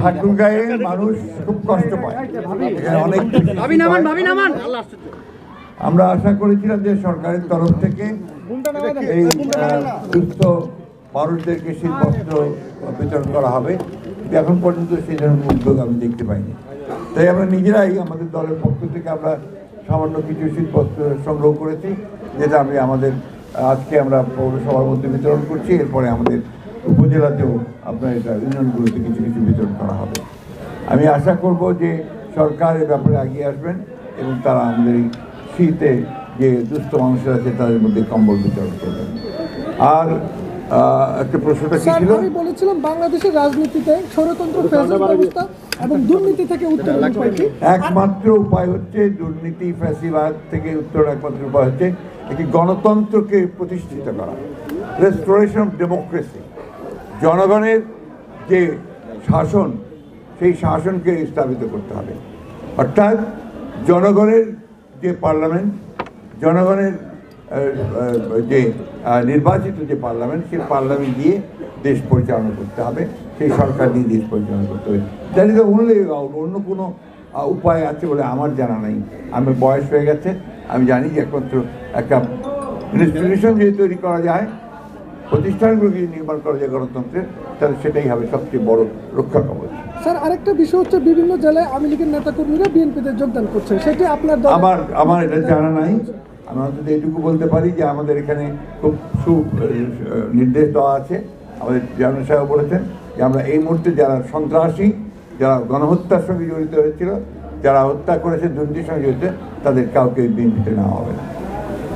ঠাকুরগাঁয়ের মানুষ খুব কষ্ট পায়। অনেক আমরা আশা করেছিলাম যে সরকারের তরফ থেকে এই দুস্থ মানুষদেরকে শীতবস্ত্র বিতরণ করা হবে। কিন্তু এখন পর্যন্ত সেই ধরনের উদ্যোগ আমি দেখতে পাইনি। তাই আমরা নিজেরাই আমাদের দলের পক্ষ থেকে আমরা সামান্য কিছু শীতবস্ত্র সংগ্রহ করেছি যেটা আমি আমাদের আজকে আমরা পৌরসভার মধ্যে বিতরণ করছি। এরপরে আমাদের উপজেলাতেও আপনার এটা ইউনিয়নগুলোতে কিছু কিছু বিতরণ করা হবে। আমি আশা করব যে সরকার এ ব্যাপারে এগিয়ে আসবেন এবং তারা আমাদের এই শীতে যে দুস্থ মানুষের আছে তাদের মধ্যে কম্বল বিতরণ করবেন। আর একটা প্রশ্নটা কি ছিল? আমি বলেছিলাম বাংলাদেশের রাজনীতিতে ষড়যন্ত্র ফ্যাসিস্ট ব্যবস্থা এবং দুর্নীতি থেকে উত্তরণ একমাত্র উপায় হচ্ছে দুর্নীতি ফ্যাসিবাদ থেকে উত্তর একমাত্র উপায় হচ্ছে একটি গণতন্ত্রকে প্রতিষ্ঠিত করা। রেস্টোরেশন অফ ডেমোক্রেসি জনগণের যে শাসন, সেই শাসনকে স্থাপিত করতে হবে। অর্থাৎ জনগণের যে পার্লামেন্ট, জনগণের যে নির্বাচিত যে পার্লামেন্ট, সেই পার্লামেন্ট দিয়ে দেশ পরিচালনা করতে হবে, সেই সরকার দিয়ে দেশ পরিচালনা করতে হবে। দ্যাট ইজ অনলি অন্য কোনো উপায় আছে বলে আমার জানা নেই। আমার বয়স হয়ে গেছে, আমি জানি যে একমাত্র একটা ইনস্টিটিউশন যদি তৈরি করা যায় প্রতিষ্ঠানগুলো যদি নির্মাণ করা যায় গণতন্ত্রের তাহলে সেটাই হবে সবচেয়ে বড় রক্ষা কবচ। স্যার আরেকটা বিষয় হচ্ছে বিভিন্ন জেলায় আওয়ামী লীগের নেতাকর্মীরা বিএনপিতে যোগদান করছে সেটি আপনার আমার আমার এটা জানা নাই। আমি অন্তত এটুকু বলতে পারি যে আমাদের এখানে খুব সু নির্দেশ দেওয়া আছে। আমাদের চেয়ারম্যান সাহেব বলেছেন যে আমরা এই মুহূর্তে যারা সন্ত্রাসী যারা গণহত্যার সঙ্গে জড়িত হয়েছিল যারা হত্যা করেছে দুর্নীতির সঙ্গে জড়িত তাদের কাউকে বিএনপিতে নেওয়া হবে না।